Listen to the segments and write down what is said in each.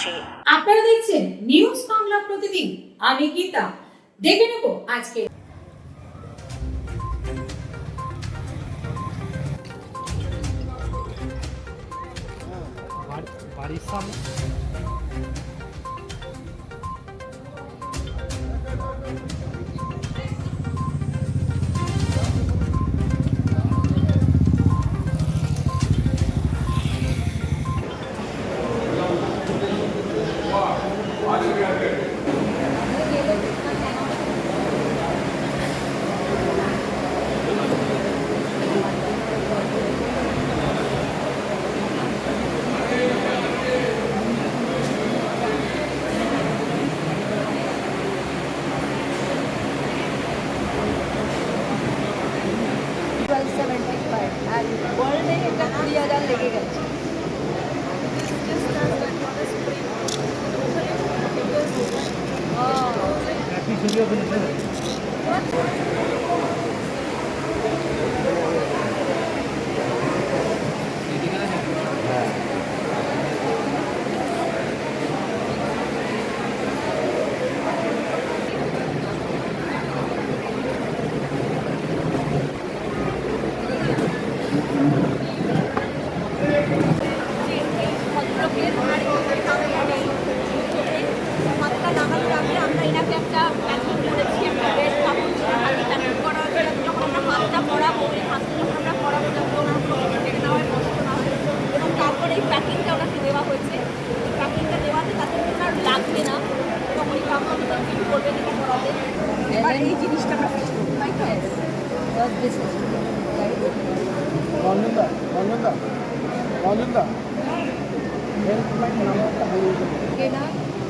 পাশে আপনারা দেখছেন নিউজ বাংলা প্রতিদিন। আমি গীতা। দেখে নেব আজকে। বাড়ির সামনে?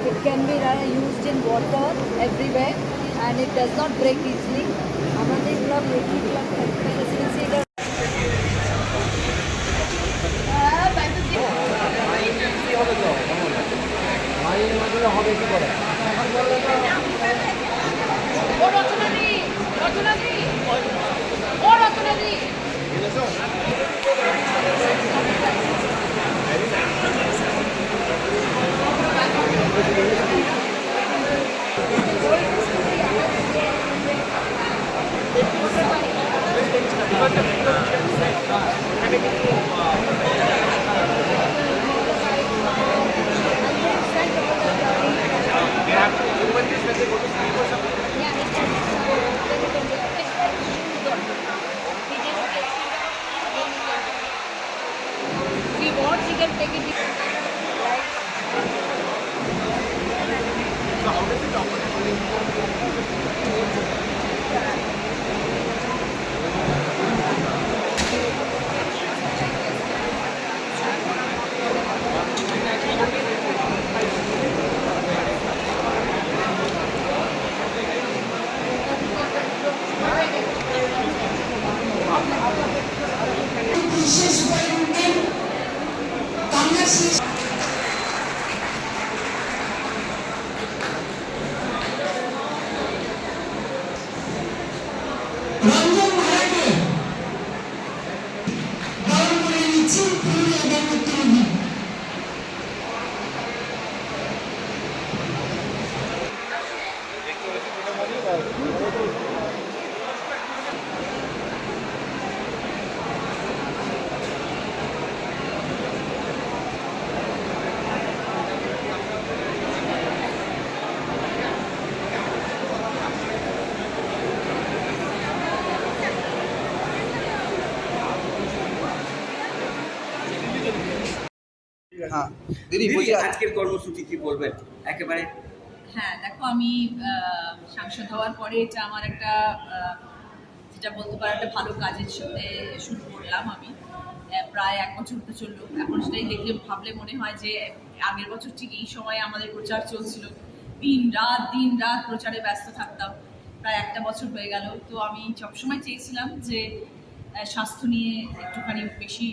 It can be uh, used in water everywhere and it does not break easily. আমাদের হ্যাঁ। দিদি দিদি, আজকের কর্মসূচি কি বলবেন? একেবারে হ্যাঁ দেখো আমি সাংসদ হওয়ার পরে এটা আমার একটা যেটা বলতে পারো একটা ভালো কাজের সাথে শুরু করলাম আমি। প্রায় এক বছর তো চলল। এখন সেটাই দেখলে ভাবলে মনে হয় যে আগের বছর ঠিক এই সময় আমাদের প্রচার চলছিল। দিন রাত দিন রাত প্রচারে ব্যস্ত থাকতাম। প্রায় একটা বছর হয়ে গেল। তো আমি সবসময় চেয়েছিলাম যে স্বাস্থ্য নিয়ে একটুখানি বেশি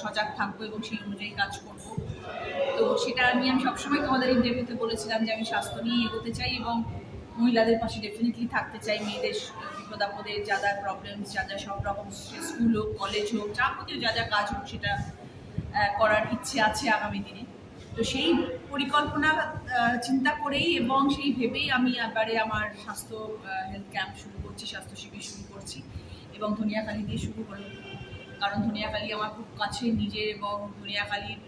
সজাগ থাকব এবং সেই অনুযায়ী কাজ করব। তো সেটা নিয়ে আমি সবসময় তোমাদের ইন্টারভিউতে বলেছিলাম যে আমি স্বাস্থ্য নিয়ে এগোতে চাই এবং মহিলাদের পাশে ডেফিনেটলি থাকতে চাই। মেয়েদের বিপদ আপদে যা যা প্রবলেমস যা যা সব রকম স্কুল হোক কলেজ হোক, যাবতীয় যা যা কাজ হোক সেটা করার ইচ্ছে আছে আগামী দিনে। তো সেই পরিকল্পনা চিন্তা করেই এবং সেই ভেবেই আমি এবারে আমার স্বাস্থ্য হেলথ ক্যাম্প শুরু করছি, স্বাস্থ্য শিবির শুরু করছি। এবং ধনিয়াখালি দিয়ে শুরু করলাম কারণ ধনিয়াখালি আমার খুব কাছে নিজের এবং ধনিয়াখালির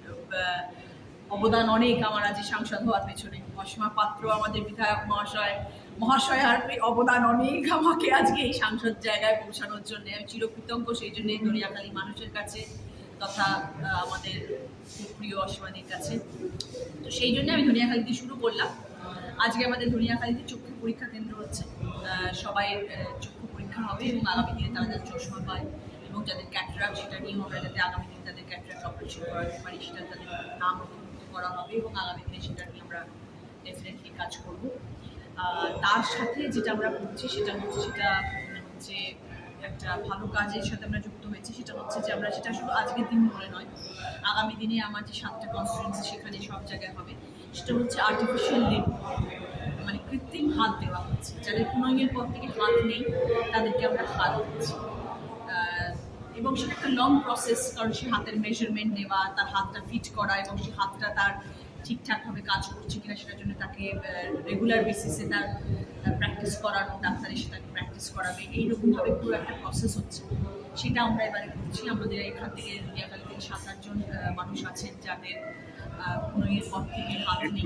অবদান অনেক আমার আজ সাংসদ হওয়ার পেছনে। অসীমা পাত্র আমাদের বিধায়ক মহাশয় মহাশয় আর অবদান অনেক আমাকে আজকে এই সাংসদ জায়গায় পৌঁছানোর জন্য। আমি চিরকৃতজ্ঞ সেই জন্য দরিয়াখালী মানুষের কাছে তথা আমাদের প্রিয় অসীমাদের কাছে। তো সেই জন্য আমি ধনিয়াখালী দিয়ে শুরু করলাম। আজকে আমাদের ধনিয়াখালীতে চক্ষু পরীক্ষা কেন্দ্র হচ্ছে। সবাই চক্ষু পরীক্ষা হবে এবং আগামী দিনে তারা যাতে চশমা পায় এবং যাদের ক্যাটরাক সেটা নিয়ে আমরা যাতে আগামী দিনে তাদের ক্যাটরাক অপারেশন করাতে পারি সেটা তাদের নাম নথিভুক্ত করা হবে এবং আগামী দিনে সেটা নিয়ে আমরা ডেফিনেটলি কাজ করব। তার সাথে যেটা আমরা করছি সেটা হচ্ছে সেটা হচ্ছে একটা ভালো কাজের সাথে আমরা যুক্ত হয়েছি, সেটা হচ্ছে যে আমরা সেটা শুধু আজকের দিন বলে নয়, আগামী দিনে আমার যে সাতটা কনস্টিটুয়েন্সি সেখানে সব জায়গায় হবে, সেটা হচ্ছে আর্টিফিশিয়াল লিপ মানে কৃত্রিম হাত দেওয়া হচ্ছে। যাদের কুনইয়ের পর থেকে হাত নেই, তাদেরকে আমরা হাত দিচ্ছি। এবং সেটা একটা লং প্রসেস কারণ সে হাতের মেজারমেন্ট নেওয়া, তার হাতটা ফিট করা এবং সে হাতটা তার ঠিকঠাকভাবে কাজ করছে কিনা সেটার জন্য তাকে রেগুলার বেসিসে তার প্র্যাকটিস করানো ডাক্তার এসে তাকে প্র্যাকটিস করাবে। এইরকমভাবে পুরো একটা প্রসেস হচ্ছে। সেটা আমরা এবারে করছি। আমাদের এখান থেকে দুনিয়াকাল থেকে সাত আটজন মানুষ আছেন যাদের কোনো এর পর থেকে হাত নেই।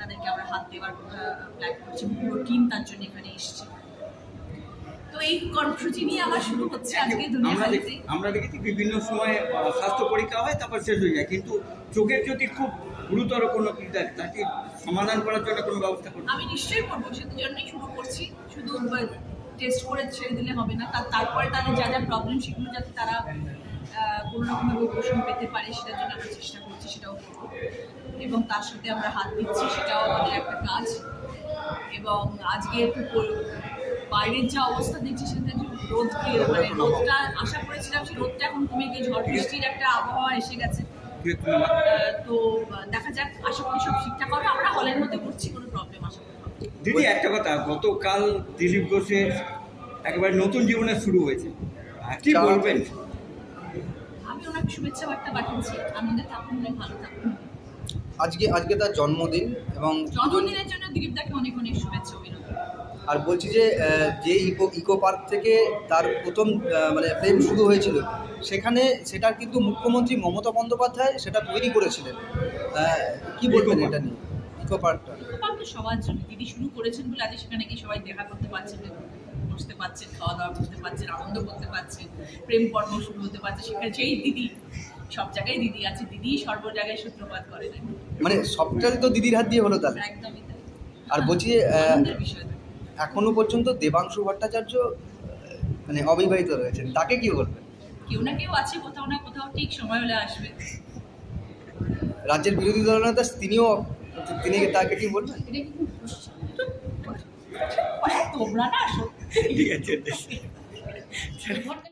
তাদেরকে আমরা হাত দেওয়ার প্ল্যান করছি। পুরো টিম তার জন্য এখানে এসছে। তো এই কর্মসূচি নিয়ে আমার শুরু হচ্ছে আজকে আমরা আমরা দেখেছি বিভিন্ন সময় স্বাস্থ্য পরীক্ষা হয় তারপর শেষ হয়ে যায়। কিন্তু চোখের যদি খুব গুরুতর কোনো তাকে সমাধান করার জন্য কোনো ব্যবস্থা করতে আমি নিশ্চয়ই করব সেটার জন্যই শুরু করছি। শুধু টেস্ট করে ছেড়ে দিলে হবে না। তার তারপরে তাদের যা যা প্রবলেম সেগুলো যাতে তারা কোনো রকমভাবে উপশম পেতে পারে সেটার জন্য আমরা চেষ্টা করছি সেটাও করব। এবং তার সাথে আমরা হাত দিচ্ছি সেটাও আমাদের একটা কাজ। এবং আজকে একটু বাইরের যা অবস্থা দেখছি সেটা রোদ মানে রোদটা আশা করেছিলাম সেই রোদটা এখন কমে গিয়ে ঝড় বৃষ্টির একটা আবহাওয়া এসে গেছে। তো দেখা যাক আশা করি সব ঠিকঠাক হবে। আমরা হলের মধ্যে করছি কোনো প্রবলেম আশা করি না। দিদি একটা কথা গতকাল দিলীপ ঘোষের একেবারে নতুন জীবনের শুরু হয়েছে। আর কি বলবেন? আমি ওনাকে শুভেচ্ছা বার্তা পাঠিয়েছি। আনন্দে থাকুন এবং ভালো থাকুন। আজকে আজকে তার জন্মদিন এবং জন্মদিনের জন্য দিলীপদাকে অনেক অনেক শুভেচ্ছা অভিনন্দন। আর বলছি যে যে ইকো ইকো পার্ক থেকে তার প্রথম আহ, মানে প্রেম শুরু হয়েছিল সেখানে সেটা কিন্তু মুখ্যমন্ত্রী মমতা বন্দ্যোপাধ্যায় সেটা তৈরি করেছিলেন। আহ, কি বলবেন এটা নিয়ে? ইকো পার্কটা। পার্ক তো সবার জন্য। দিদি শুরু করেছেন বলে আজ সেখানে কি সবাই দেখা করতে পারছেন। বসতে পারছেন খাওয়া দাওয়া করতে পারছেন আনন্দ করতে পারছেন প্রেম পর্ব শুরু হতে পারছে সেখানে সেই দিদি সব জায়গায় দিদি আছে দিদি সর্ব জায়গায় সূত্রপাত করে মানে সবটাই তো দিদির হাত দিয়ে হলো তাহলে? একদমই আর বলছি। এখনও পর্যন্ত দেবাংশু ভট্টাচার্য মানে অবিবাহিত রয়েছেন তাকে কি বলবেন? কেউ না কেউ আছে কোথাও না কোথাও ঠিক সময় হলে আসবে। রাজ্যের বিরোধী দলনেতা তিনিও তিনি তাকে কি বলবেন? তোমরা না সত্যি ঠিক আছে